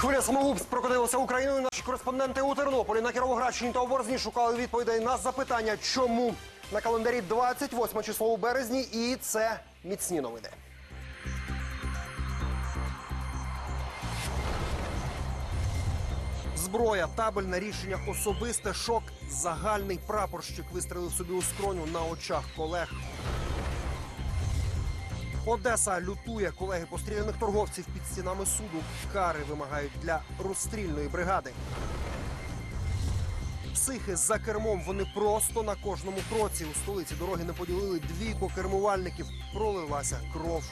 Хвиля самогубств прокотилася Україною. Наші кореспонденти у Тернополі на Кіровоградщині та Оборзні шукали відповідей на запитання, чому на календарі 28 число у березні, і це міцні новини. Зброя, табельне рішення особисте, шок. Загальний прапорщик вистрелив собі у скроню на очах колег. Одеса лютує колеги постріляних торговців під стінами суду. Кари вимагають для розстрільної бригади. Психи за кермом вони просто на кожному кроці. У столиці дороги не поділили двійко кермувальників. Пролилася кров.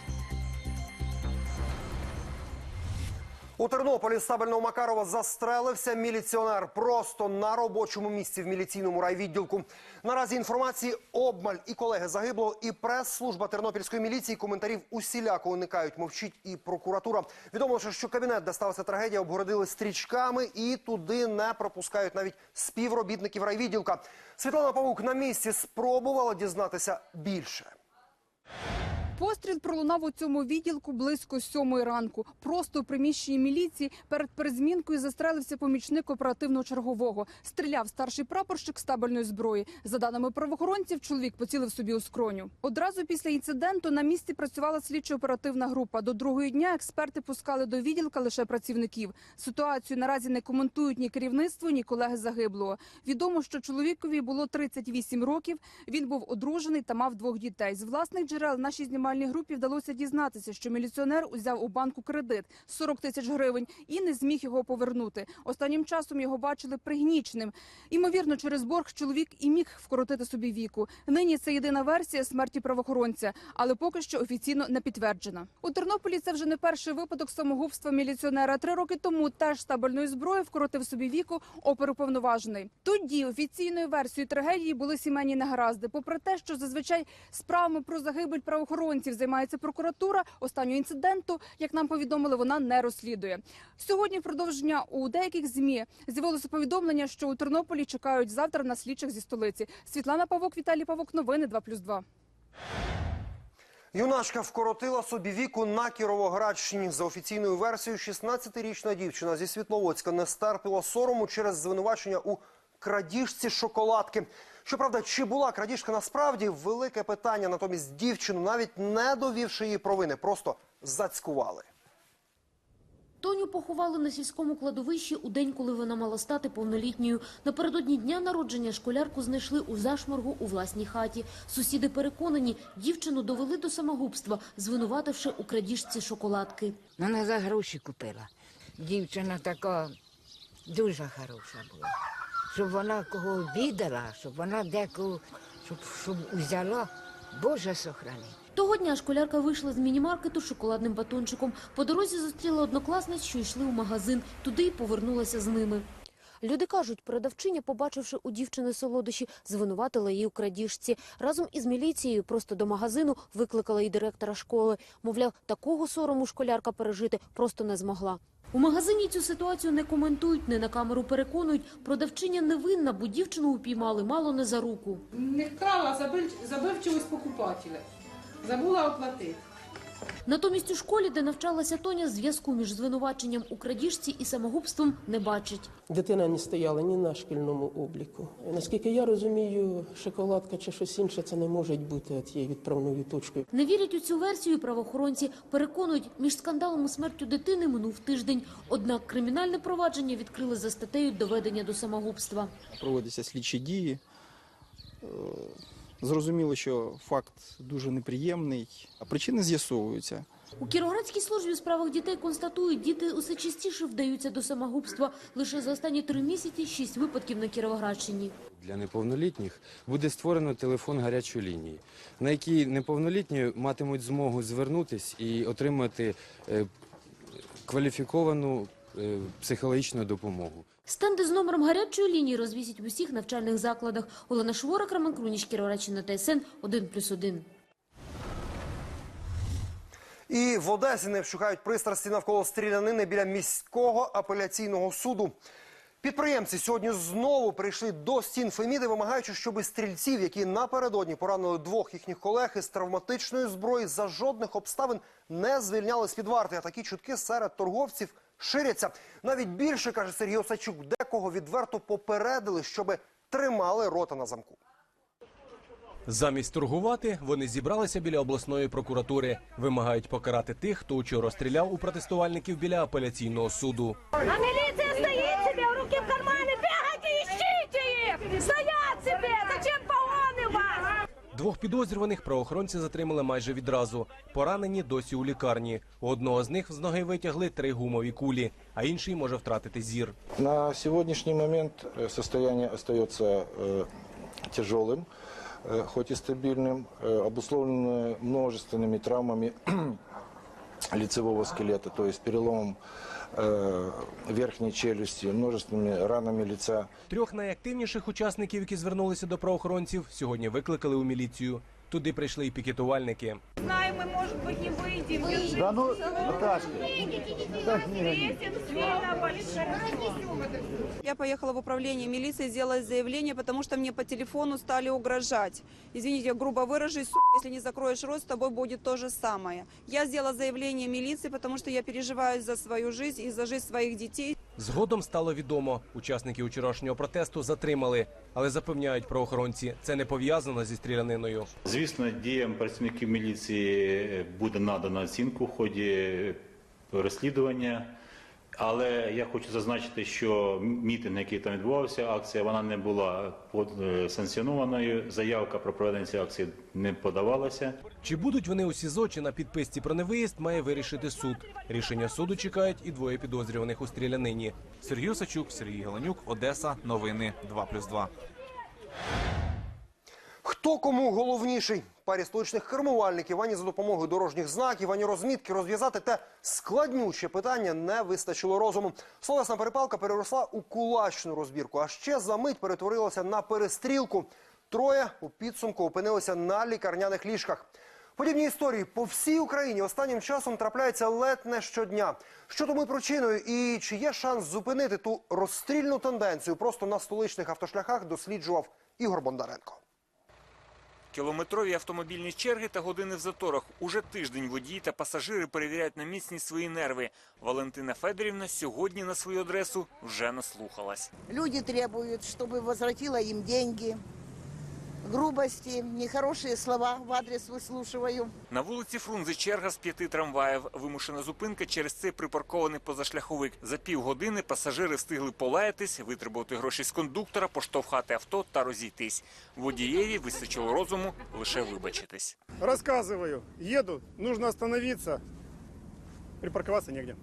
У Тернополі з Макарова застрелився міліціонер просто на робочому місці в міліційному райвідділку. Наразі інформації обмаль і колеги загиблого, і прес-служба тернопільської міліції коментарів усіляко уникають. Мовчить і прокуратура. Відомо, що кабінет, де сталася трагедія, обгородили стрічками і туди не пропускають навіть співробітників райвідділка. Світлана Павук на місці спробувала дізнатися більше. Постріл пролунав у цьому відділку близько сьомої ранку. Просто у приміщенні міліції перед перезмінкою застрелився помічник оперативного чергового. Стріляв старший прапорщик з табельної зброї. За даними правоохоронців, чоловік поцілив собі у скроню. Одразу після інциденту на місці працювала слідчо-оперативна група. До другої дня експерти пускали до відділка лише працівників. Ситуацію наразі не коментують ні керівництво, ні колеги загиблого. Відомо, що чоловікові було 38 років. Він був одружений та мав двох дітей. З власних джерел нашій знімальній групі вдалося дізнатися, що міліціонер узяв у банку кредит 40 тисяч гривень і не зміг його повернути. Останнім часом його бачили пригніченим. Імовірно, через борг чоловік і міг вкоротити собі віку. Нині це єдина версія смерті правоохоронця, але поки що офіційно не підтверджена. У Тернополі це вже не перший випадок самогубства міліціонера. Три роки тому теж з табельної зброї вкоротив собі віку оперуповноважений. Тоді офіційною версією трагедії були сімейні негаразди. Попри те, що зазвичай справами про загибель правоохоронців займається прокуратура. Останнього інциденту, як нам повідомили, вона не розслідує. Сьогодні продовження у деяких змі з'явилося повідомлення, що у Тернополі чекають завтра на слідчих зі столиці. Світлана Павок, Віталій Павок. Новини 2+,2. Юначка вкоротила собі віку на Кіровоградщині. За офіційною версією, 16-річна дівчина зі Світловодська не стерпіла сорому через звинувачення у крадіжці шоколадки. Щоправда, чи була крадіжка насправді велике питання. Натомість дівчину, навіть не довівши її провини, просто зацькували. Тоню поховали на сільському кладовищі у день, коли вона мала стати повнолітньою. Напередодні дня народження школярку знайшли у зашморгу у власній хаті. Сусіди переконані, дівчину довели до самогубства, звинувативши у крадіжці шоколадки. Вона за гроші купила. Дівчина така дуже хороша була. Щоб вона кого обідала, щоб вона декого щоб, щоб взяла, Боже сохрани. Того дня школярка вийшла з міні-маркету з шоколадним батончиком. По дорозі зустріла однокласниць, що йшли у магазин. Туди й повернулася з ними. Люди кажуть, продавчиня, побачивши у дівчини солодощі, звинуватила її у крадіжці. Разом із міліцією просто до магазину викликала й директора школи. Мовляв, такого сорому школярка пережити просто не змогла. У магазині цю ситуацію не коментують, не на камеру переконують. Продавчиня невинна, бо дівчину упіймали мало не за руку. Не вкрала забив, забивчивость покупателя. Забула оплатити. Натомість у школі, де навчалася Тоня, зв'язку між звинуваченням у крадіжці і самогубством не бачить. Дитина не стояла ні на шкільному обліку. Наскільки я розумію, шоколадка чи щось інше це не може бути тією відправною точкою. Не вірять у цю версію правоохоронці. Переконують, між скандалом і смертю дитини минув тиждень. Однак кримінальне провадження відкрили за статтею доведення до самогубства. проводяться слідчі дії. Зрозуміло, що факт дуже неприємний, а причини з'ясовуються. У Кіровоградській службі у справах дітей констатують, діти усе частіше вдаються до самогубства. Лише за останні три місяці шість випадків на Кіровоградщині. Для неповнолітніх буде створено телефон гарячої лінії, на якій неповнолітні матимуть змогу звернутись і отримати е, кваліфіковану е, психологічну допомогу. Стенди з номером гарячої лінії розвісять в усіх навчальних закладах. Олена Шворак, Роман Круніч, Кіровоградщина, ТСН 1+,1. І в Одесі не вщухають пристрасті навколо стрілянини біля міського апеляційного суду. Підприємці сьогодні знову прийшли до стін Феміди, вимагаючи, щоб стрільців, які напередодні поранили двох їхніх колег із травматичної зброї, за жодних обставин не звільняли з під варти. А такі чутки серед торговців ширяться. Навіть більше, каже Сергій Осачук, декого відверто попередили, щоби тримали рота на замку. Замість торгувати вони зібралися біля обласної прокуратури. Вимагають покарати тих, хто вчора розстріляв у протестувальників біля апеляційного суду. А милиция Двох підозрюваних правоохоронці затримали майже відразу. Поранені досі у лікарні. У одного з них з ноги витягли три гумові кулі, а інший може втратити зір. На сегодняшний момент э, состояние остается э, тяжелым, э, хоть и стабильным, э, обусловлено множественными травмами лицевого скелета, то есть переломом э, верхней челюсти, множественными ранами лица. Трьох найактивніших учасників, які звернулися до правоохоронців, сьогодні викликали у міліцію. Туди прийшли і пікетувальники. Знаем, мы, может быть, не выйдем. Да ну, Наташка. Я поехала в управление милиции сделать заявление, потому что мне по телефону стали угрожать. Извините, я грубо выражусь, «Су**, если не закроешь рот, с тобой будет то же самое. Я сделала заявление милиции, потому что я переживаю за свою жизнь и за жизнь своих детей. Згодом стало відомо, учасники вчорашнього протесту затримали, але запевняють правоохоронці, це не пов'язано зі стріляниною. Звісно, діям працівників міліції буде надана оцінку в ході розслідування. Але я хочу зазначити, що мітинг, який там відбувався, акція вона не була е, санкціонованою. Заявка про проведення цієї акції не подавалася. Чи будуть вони у СІЗО чи на підписці про невиїзд, має вирішити суд. Рішення суду чекають і двоє підозрюваних у стрілянині. Сергій Осачук, Сергій Галенюк, Одеса. Новини 2+,2. Хто кому головніший? Парі столичних кермувальників ані за допомогою дорожніх знаків, ані розмітки розв'язати те складнюче питання не вистачило розуму. Словесна перепалка переросла у кулачну розбірку, а ще за мить перетворилася на перестрілку. Троє у підсумку опинилися на лікарняних ліжках. Подібні історії по всій Україні останнім часом трапляються ледь не щодня. Що тому причиною і чи є шанс зупинити ту розстрільну тенденцію просто на столичних автошляхах досліджував Ігор Бондаренко. Кілометрові автомобільні черги та години в заторах. Уже тиждень водії та пасажири перевіряють на міцність свої нерви. Валентина Федорівна сьогодні на свою адресу вже наслухалась. Люди требують, щоб возвратила їм деньги. Грубости, нехорошие слова в адрес выслушиваю. На вулиці Фрунзе черга з п'яти трамваїв. Вимушена зупинка через цей припаркований позашляховик. За півгодини пасажири встигли полаятись, витребувати гроші з кондуктора, поштовхати авто та розійтись. Водієві вистачило розуму лише вибачитись. Рассказываю. Еду, нужно остановиться. Припарковаться негде.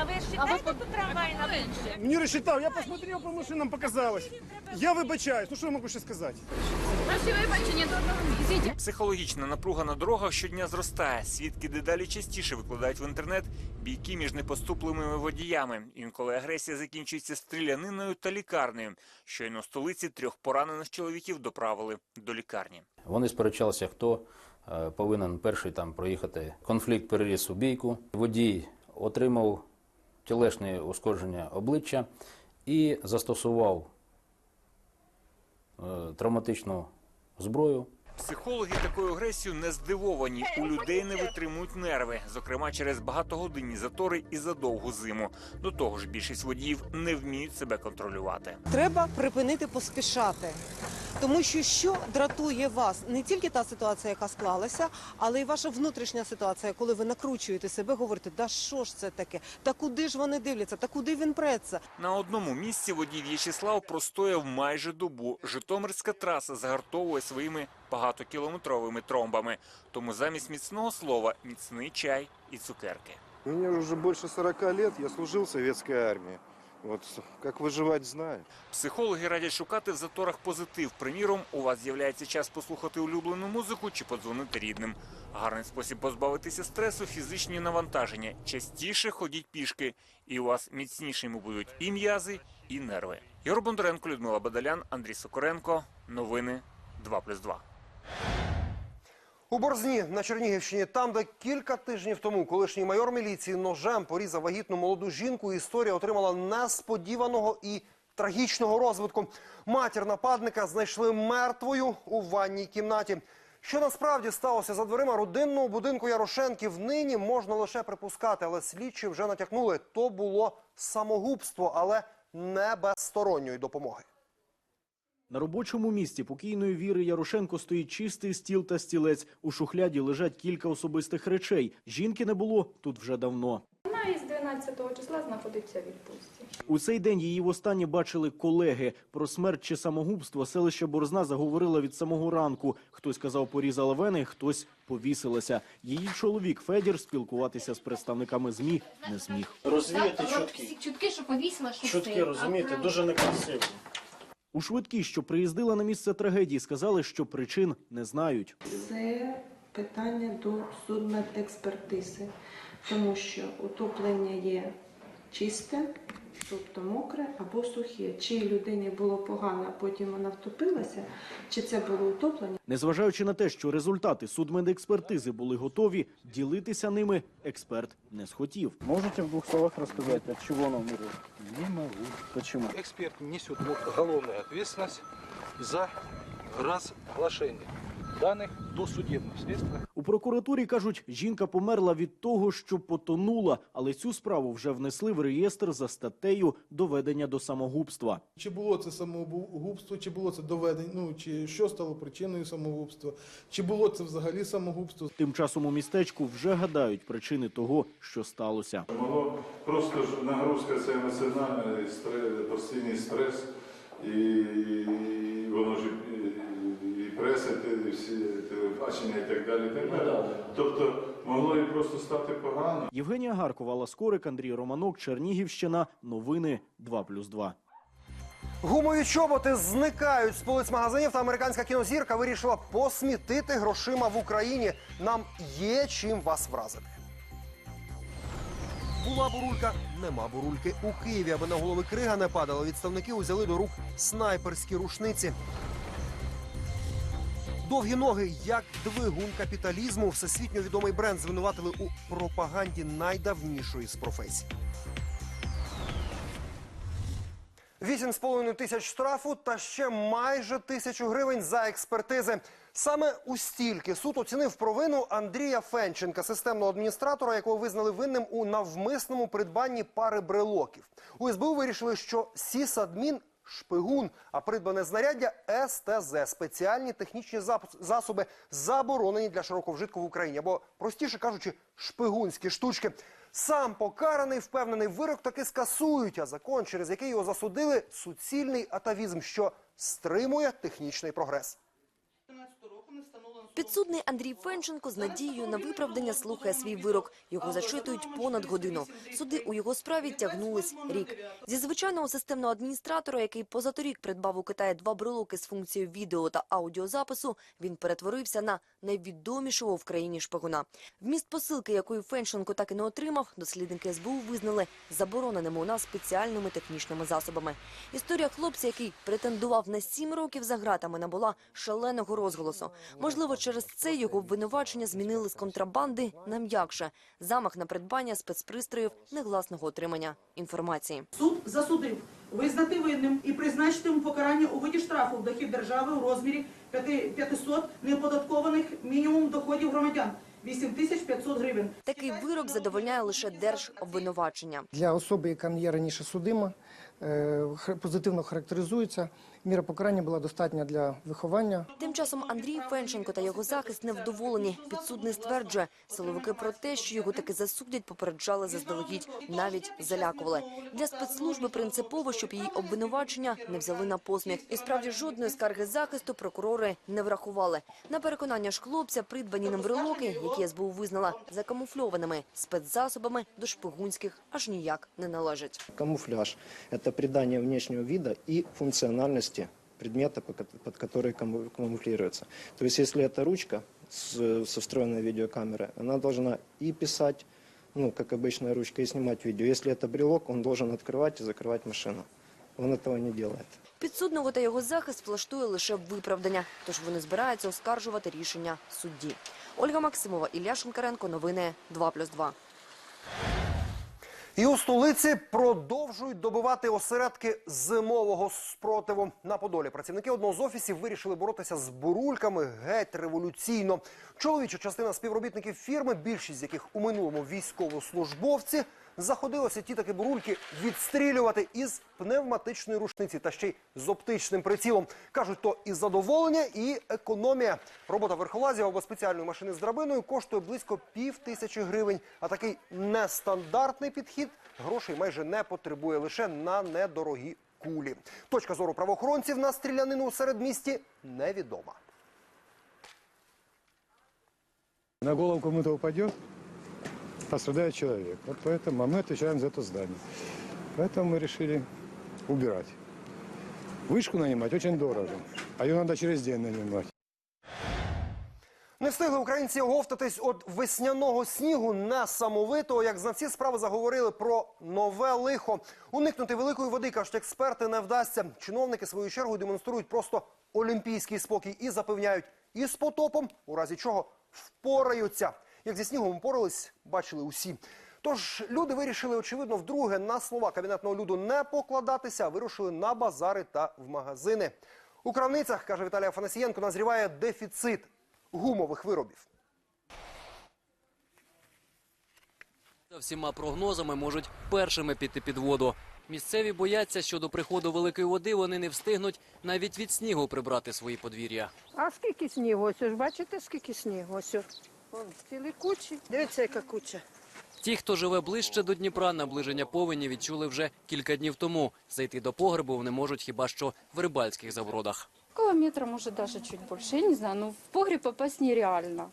А вы считаете тут трамвай на вынче? Не рассчитал, я посмотрел по машинам, показалось. Я выбачаюсь. Ну что я могу еще сказать? Наші вибачення до Психологічна напруга на дорогах щодня зростає. Свідки дедалі частіше викладають в інтернет бійки між непоступливими водіями. Інколи агресія закінчується стріляниною та лікарнею. Щойно в столиці трьох поранених чоловіків доправили до лікарні. Вони сперечалися, хто е, повинен перший там проїхати. Конфлікт переріс у бійку. Водій отримав тілесне ушкодження обличчя і застосував е, травматичну зброю. Психологи такою агресією не здивовані. У людей не витримують нерви, зокрема через багатогодинні затори і задовгу зиму. До того ж, більшість водіїв не вміють себе контролювати. Треба припинити поспішати. Тому що що дратує вас не тільки та ситуація, яка склалася, але й ваша внутрішня ситуація, коли ви накручуєте себе, говорите, да що ж це таке? Та куди ж вони дивляться? Та куди він преться? На одному місці водій В'ячеслав простояв майже добу. Житомирська траса загартовує своїми багатокілометровими тромбами. Тому замість міцного слова міцний чай і цукерки. Мне уже больше 40 лет, я служил в советской армии. Вот как выживать знаю. Психологи радять шукати в заторах позитив. Приміром, у вас з'являється час послухати улюблену музику чи подзвонити рідним. Гарний спосіб позбавитися стресу, фізичні навантаження. Частіше ходіть пішки, і у вас міцнішими будуть і м'язи, і нерви. Ігор Бондаренко, Людмила Бадалян, Андрій Сокоренко. Новини 2+,2. У Борзні на Чернігівщині, там, де кілька тижнів тому колишній майор міліції ножем порізав вагітну молоду жінку, історія отримала несподіваного і трагічного розвитку. Матір нападника знайшли мертвою у ванній кімнаті. Що насправді сталося за дверима родинного будинку Ярошенків, нині можна лише припускати, але слідчі вже натякнули, то було самогубство, але не без сторонньої допомоги. На робочому місці покійної Віри Ярошенко стоїть чистий стіл та стілець. У шухляді лежать кілька особистих речей. Жінки не було тут вже давно. Вона із 12 числа знаходиться в відпустці. У цей день її востаннє бачили колеги. Про смерть чи самогубство селище Борзна заговорила від самого ранку. Хтось казав, порізала вени, хтось повісилася. Її чоловік Федір спілкуватися з представниками ЗМІ не зміг. Розвіяти чутки. Чутки, що повісила, що Чутки, розумієте, дуже некрасиво. У швидкі, що приїздила на місце трагедії, сказали, що причин не знають. Це питання до судмедекспертизи, тому що утоплення є чисте, тобто мокре або сухе. Чи людині було погано, а потім вона втопилася, чи це було утоплення. Незважаючи на те, що результати судмедекспертизи були готові, ділитися ними експерт не схотів. Можете в двух словах рассказать, от чего она умерла? Не могу. Почему? Эксперт несет уголовную ответственность за разглашение данных досудебных следствий. У прокуратурі кажуть, жінка померла від того, що потонула, але цю справу вже внесли в реєстр за статтею доведення до самогубства. Чи було це самогубство, чи було це доведення, ну чи що стало причиною самогубства, чи було це взагалі самогубство? Тим часом у містечку вже гадають причини того, що сталося. Воно просто ж нагрузка це емоціональна, постійний стрес, і воно ж і, і преса, і всі телебачення і так далі. І так далі. Тобто могло і просто стати погано. Євгенія Гаркова, Алла Скорик, Андрій Романок, Чернігівщина. Новини 2+,2. Гумові чоботи зникають з полиць магазинів, та американська кінозірка вирішила посмітити грошима в Україні. Нам є чим вас вразити. Була бурулька, нема бурульки. У Києві, аби на голови крига не падала, відставники узяли до рук снайперські рушниці. Довгі ноги, як двигун капіталізму, всесвітньо відомий бренд звинуватили у пропаганді найдавнішої з професій. Вісім з половиною тисяч штрафу та ще майже тисячу гривень за експертизи. Саме у стільки суд оцінив провину Андрія Фенченка, системного адміністратора, якого визнали винним у навмисному придбанні пари брелоків. У СБУ вирішили, що сісадмін шпигун, а придбане знаряддя СТЗ – спеціальні технічні засоби, заборонені для широкого вжитку в Україні. Або, простіше кажучи, шпигунські штучки. Сам покараний, впевнений, вирок таки скасують, а закон, через який його засудили, суцільний атавізм, що стримує технічний прогрес. Підсудний Андрій Фенченко з надією на виправдання слухає свій вирок. Його зачитують понад годину. Суди у його справі тягнулись рік. Зі звичайного системного адміністратора, який позаторік придбав у Китаї два брелоки з функцією відео та аудіозапису, він перетворився на найвідомішого в країні шпигуна. Вміст посилки, якої Фенченко так і не отримав, дослідники СБУ визнали забороненими у нас спеціальними технічними засобами. Історія хлопця, який претендував на сім років за ґратами, набула шаленого розголосу. Можливо, через це його обвинувачення змінили з контрабанди на м'якше – замах на придбання спецпристроїв негласного отримання інформації. Суд засудив визнати винним і призначити йому покарання у виді штрафу в дохід держави у розмірі 5 500 неоподаткованих мінімум доходів громадян – 8500 гривень. Такий вирок задовольняє лише держобвинувачення. Для особи, яка не є раніше судима, е, позитивно характеризується. Міра покарання була достатня для виховання. Тим часом Андрій Фенченко та його захист невдоволені. Підсудний стверджує, силовики про те, що його таки засудять, попереджали заздалегідь, навіть залякували. Для спецслужби принципово, щоб її обвинувачення не взяли на посміх. І справді жодної скарги захисту прокурори не врахували. На переконання ж хлопця придбані ним брелоки, які СБУ визнала закамуфльованими спецзасобами до шпигунських аж ніяк не належать. Камуфляж – это придание внешнего вида и функциональности предмета, по ко- под который каму- камуфлируется. То есть, если это ручка с, со встроенной видеокамерой, она должна и писать, ну, как обычная ручка, и снимать видео. Если это брелок, он должен открывать и закрывать машину. Он этого не делает. Підсудного та його захист влаштує лише виправдання, тож вони збираються оскаржувати рішення судді. Ольга Максимова, Ілля Шинкаренко, новини 2+,2. І у столиці продовжують добивати осередки зимового спротиву. На Подолі працівники одного з офісів вирішили боротися з бурульками геть революційно. Чоловіча частина співробітників фірми, більшість з яких у минулому військовослужбовці, заходилося ті таки бурульки відстрілювати із пневматичної рушниці та ще й з оптичним прицілом. Кажуть, то і задоволення, і економія. Робота верхолазів або спеціальної машини з драбиною коштує близько пів тисячі гривень. А такий нестандартний підхід грошей майже не потребує лише на недорогі кулі. Точка зору правоохоронців на стрілянину у середмісті невідома. На голову кому-то упадет, пострадает человек. Вот поэтому а мы отвечаем за это здание. Поэтому мы решили убирать. Вышку нанимать очень дорого, а ее надо через день нанимать. Не встигли українці оговтатись від весняного снігу несамовитого, як знавці справи заговорили про нове лихо. Уникнути великої води, кажуть експерти, не вдасться. Чиновники свою чергу демонструють просто олімпійський спокій і запевняють, із потопом, у разі чого впораються. Як зі снігом впорались, бачили усі. Тож люди вирішили, очевидно, вдруге на слова кабінетного люду не покладатися, а вирушили на базари та в магазини. У крамницях, каже Віталій Афанасієнко, назріває дефіцит гумових виробів. За всіма прогнозами можуть першими піти під воду. Місцеві бояться, що до приходу великої води вони не встигнуть навіть від снігу прибрати свої подвір'я. А скільки снігу? Ось бачите, скільки снігу? Ось. Вон цілі кучі. Дивіться, яка куча. Ті, хто живе ближче до Дніпра, наближення повені відчули вже кілька днів тому. Зайти до погребу вони можуть хіба що в рибальських завродах. Около метра, может, даже чуть больше. Я не знаю, но в погреб попасть нереально.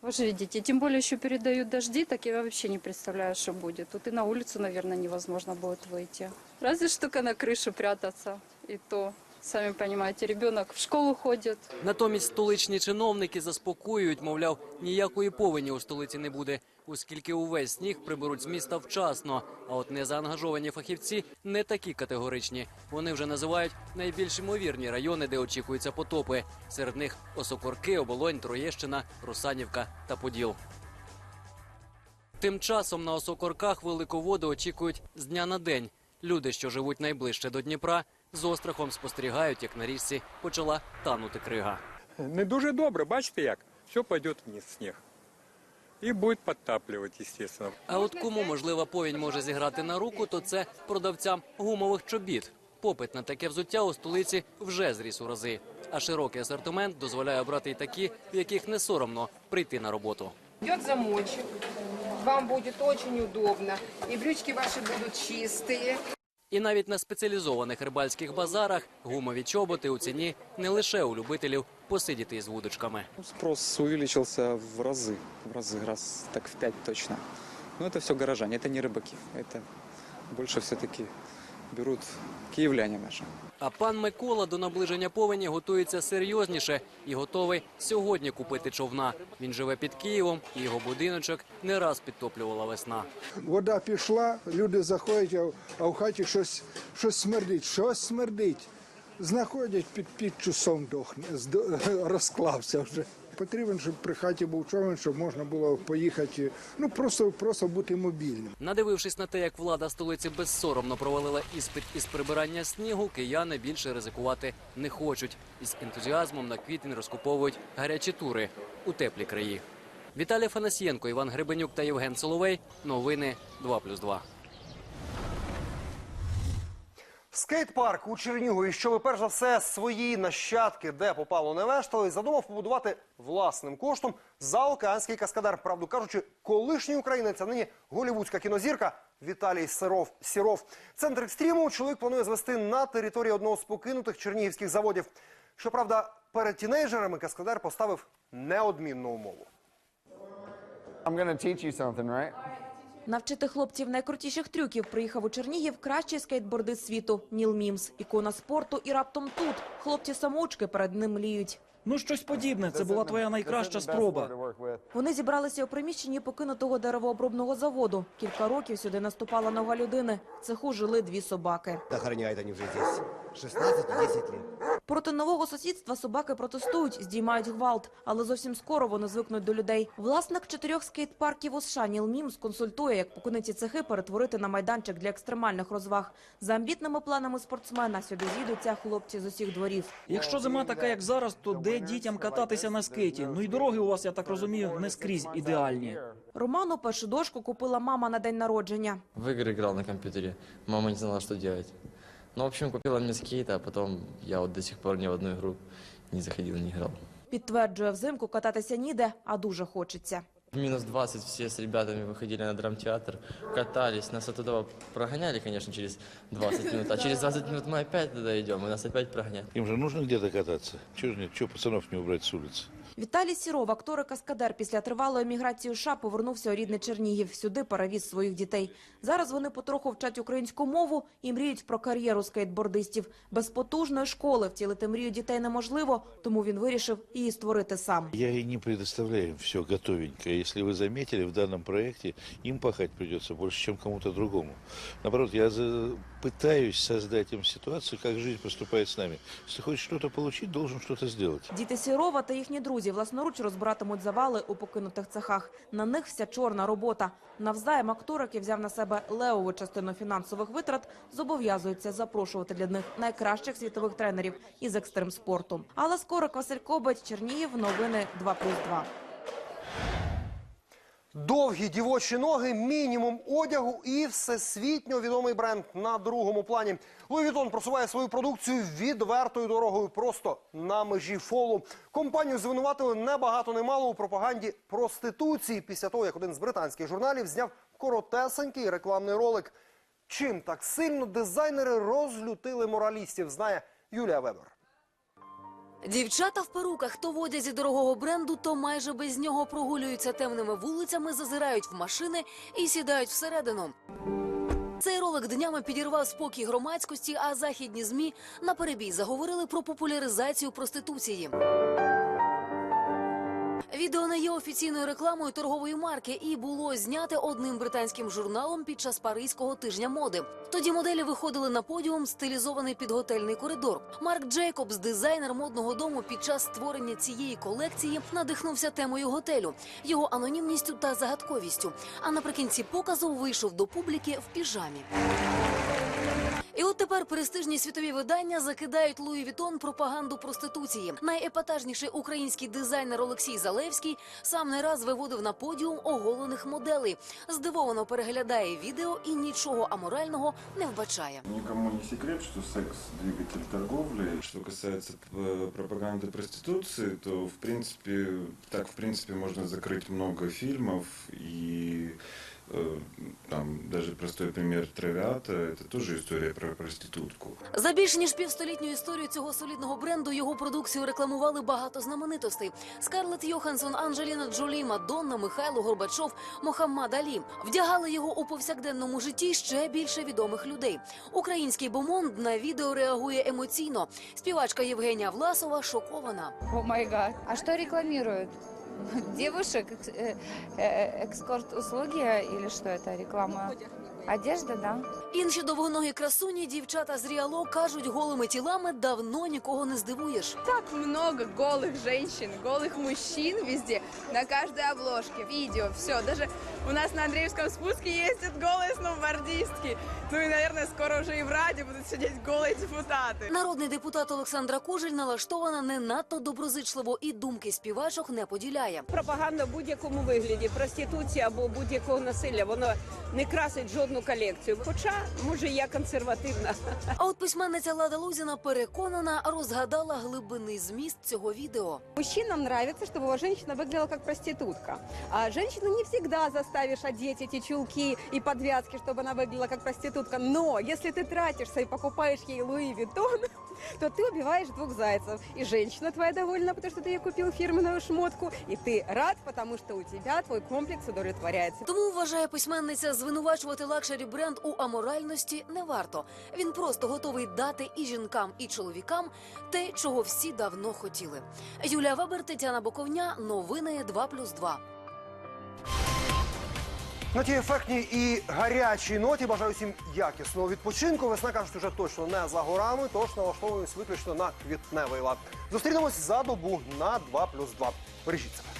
Вы же видите, тем более еще передают дожди, так я вообще не представляю, что будет. Тут и на улицу, наверное, невозможно будет выйти. Разве что только на крышу прятаться. И то, сами понимаете, ребенок в школу ходит. Натомість столичні чиновники заспокоюють, мовляв, ніякої повені у столиці не буде, оскільки увесь сніг приберуть з міста вчасно. А от незаангажовані фахівці не такі категоричні. Вони вже називають найбільш ймовірні райони, де очікуються потопи. Серед них Осокорки, Оболонь, Троєщина, Русанівка та Поділ. Тим часом на Осокорках велику воду очікують з дня на день. Люди, що живуть найближче до Дніпра, з острахом спостерігають, як на річці почала танути крига. Не дуже добре, бачите як? Все пойде вниз сніг. І буде підтаплювати, звісно. А от кому можлива повінь може зіграти на руку, то це продавцям гумових чобіт. Попит на таке взуття у столиці вже зріс у рази. А широкий асортимент дозволяє обрати й такі, в яких не соромно прийти на роботу. Идет замочек, вам будет очень удобно, и брючки ваши будут чистые. І навіть на спеціалізованих рибальських базарах гумові чоботи у ціні не лише у любителів посидіти із вудочками. Спрос увеличился в разы, в разы, раз так в пять точно. Но это все горожане, это не рыбаки, это больше все-таки берут киевляне наши. А пан Микола до наближення повені готується серйозніше і готовий сьогодні купити човна. Він живе під Києвом, і його будиночок не раз підтоплювала весна. Вода пішла, люди заходять, а в- хаті щось, щось смердить. Щось смердить. Знаходять під під часом дохне, розклався вже. Потрібен, щоб при хаті був човен, щоб можна було поїхати, ну просто, просто бути мобільним. Надивившись на те, як влада столиці безсоромно провалила іспит із прибирання снігу, кияни більше ризикувати не хочуть. Із ентузіазмом на квітень розкуповують гарячі тури у теплі краї. Віталій Фанасієнко, Іван Гребенюк та Євген Соловей. Новини 2+,2. Скейт-парк у Чернігові, щоб перш за все свої нащадки, де попало не вештали, задумав побудувати власним коштом заокеанський каскадер. Правду кажучи, колишній українець, а нині голівудська кінозірка Віталій Сиров. Сіров. Центр екстриму чоловік планує звести на території одного з покинутих чернігівських заводів. Щоправда, перед тінейджерами каскадер поставив неодмінну умову. I'm gonna teach you something, right? Навчити хлопців найкрутіших трюків приїхав у Чернігів кращий скейтбордист світу Ніл Мімс. Ікона спорту і раптом тут. Хлопці-самоучки перед ним мліють. Ну, щось подібне. Це була твоя найкраща спроба. Вони зібралися у приміщенні покинутого деревообробного заводу. Кілька років сюди наступала нога людини. В цеху жили дві собаки. Охраняют они уже здесь 16 и 10 лет. Проти нового сусідства собаки протестують, здіймають гвалт, але зовсім скоро вони звикнуть до людей. Власник чотирьох скейт-парків у США Ніл Мімс консультує, як покинуті цехи перетворити на майданчик для екстремальних розваг. За амбітними планами спортсмена сюди з'їдуться хлопці з усіх дворів. Якщо зима така, як зараз, то де дітям кататися на скейті? Ну і дороги у вас, я так розумію, не скрізь ідеальні. Роману першу дошку купила мама на день народження. В играл на компьютере. Мама не знала, что делать. Ну, в общем, купила мне скейт, а потом я вот до сих пор ни в одну игру не заходил, не играл. Підтверджує, взимку кататися ніде, а дуже хочеться. В минус 20 все с ребятами выходили на драмтеатр, катались. Нас оттуда прогоняли, конечно, через 20 минут. А через 20 минут мы опять туда идем, и нас опять прогоняют. Им же нужно где-то кататься. Чего же чё пацанов не убрать с улицы? Віталій Сіров, актор і каскадер, після тривалої міграції у США повернувся у рідний Чернігів. Сюди перевіз своїх дітей. Зараз вони потроху вчать українську мову і мріють про кар'єру скейтбордистів. Без потужної школи втілити мрію дітей неможливо, тому він вирішив її створити сам. Я и не предоставляю им все готовенькое. Если вы заметили, в данном проекте им пахать придется больше, чем кому-то другому. Наоборот, я за- пытаюсь создать им ситуацию, как жизнь поступает с нами. Если хочешь что-то получить, должен что-то сделать. Діти Сірова та їхні друзі власноруч розбиратимуть завали у покинутих цехах. На них вся чорна робота. Навзаєм актор, який взяв на себе левову частину фінансових витрат, зобов'язується запрошувати для них найкращих світових тренерів із екстрим-спорту. Але скоро Василь Кобець, Чернігів, новини 2+,2. Довгі дівочі ноги, мінімум одягу і всесвітньо відомий бренд на другому плані. Луї Вітон просуває свою продукцію відвертою дорогою, просто на межі фолу. Компанію звинуватили не багато не у пропаганді проституції після того, як один з британських журналів зняв коротесенький рекламний ролик. Чим так сильно дизайнери розлютили моралістів, знає Юлія Вебер. Дівчата в перуках то водять зі дорогого бренду, то майже без нього прогулюються темними вулицями, зазирають в машини і сідають всередину. Цей ролик днями підірвав спокій громадськості, а західні змі на перебій заговорили про популяризацію проституції. Відео не є офіційною рекламою торгової марки і було зняте одним британським журналом під час паризького тижня моди. Тоді моделі виходили на подіум, стилізований під готельний коридор. Марк Джейкобс, дизайнер модного дому, під час створення цієї колекції надихнувся темою готелю, його анонімністю та загадковістю. А наприкінці показу вийшов до публіки в піжамі. І от тепер престижні світові видання закидають Луї Вітон пропаганду проституції. Найепатажніший український дизайнер Олексій Залевський сам не раз виводив на подіум оголених моделей. Здивовано переглядає відео і нічого аморального не вбачає. Никому не секрет, что секс – двигатель торговли. Что касается э, пропаганды проституции, то, в принципе, так, в принципе, можно закрыть много фильмов и э, там даже простой пример Травиата – это тоже история про проститутку. За більш ніж півстолітню історію цього солідного бренду його продукцію рекламували багато знаменитостей: Скарлетт Йоханссон, Анджеліна Джолі, Мадонна, Михайло Горбачов, Мохаммад Алі. Вдягали його у повсякденному житті ще більше відомих людей. Український бомонд на відео реагує емоційно. Співачка Євгенія Власова шокована. О май гад. А что рекламируют? Девушек, э, э, экскорт-услуги или что это, реклама? Одежда, да. Інші довгоногі красуні, дівчата з Ріало кажуть, голими тілами давно нікого не здивуєш. Так много голых женщин, голых мужчин везде, на каждой обложке, видео, все. Даже у нас на Андреевском спуске ездят голые сноубордистки. Ну и, наверное, скоро уже и в Раде будут сидеть голые депутаты. Народний депутат Олександра Кужель налаштована не надто доброзичливо і думки співачок не поділяє. Пропаганда в будь-якому вигляді, проституція або будь-якого насилля, воно не красить жодну колекцію. Хоча, може, я консервативна. А от письменниця Лада Лузіна переконана, розгадала глибинний зміст цього відео. Мужчинам нравится, чтобы его женщина выглядела как проститутка. А женщину не всегда заставишь одеть эти чулки и подвязки, чтобы она выглядела как проститутка. Но если ты тратишься и покупаешь ей Луи Виттон, то ты убиваешь двух зайцев. И женщина твоя довольна, потому что ты ей купил фирменную шмотку, и ты рад, потому что у тебя твой комплекс удовлетворяется. Тому вважає письменниця, звинувачувати лакшері бренд у аморальності не варто. Він просто готовий дати і жінкам, і чоловікам те, чого всі давно хотіли. Юлія Вебер, Тетяна Боковня, новини 2+,2. На тій ефектній і гарячій ноті бажаю всім якісного відпочинку. Весна кажуть, уже точно не за горами, тож налаштовуємось виключно на квітневий лад. Зустрінемось за добу на 2 плюс 2. Бережіть себе.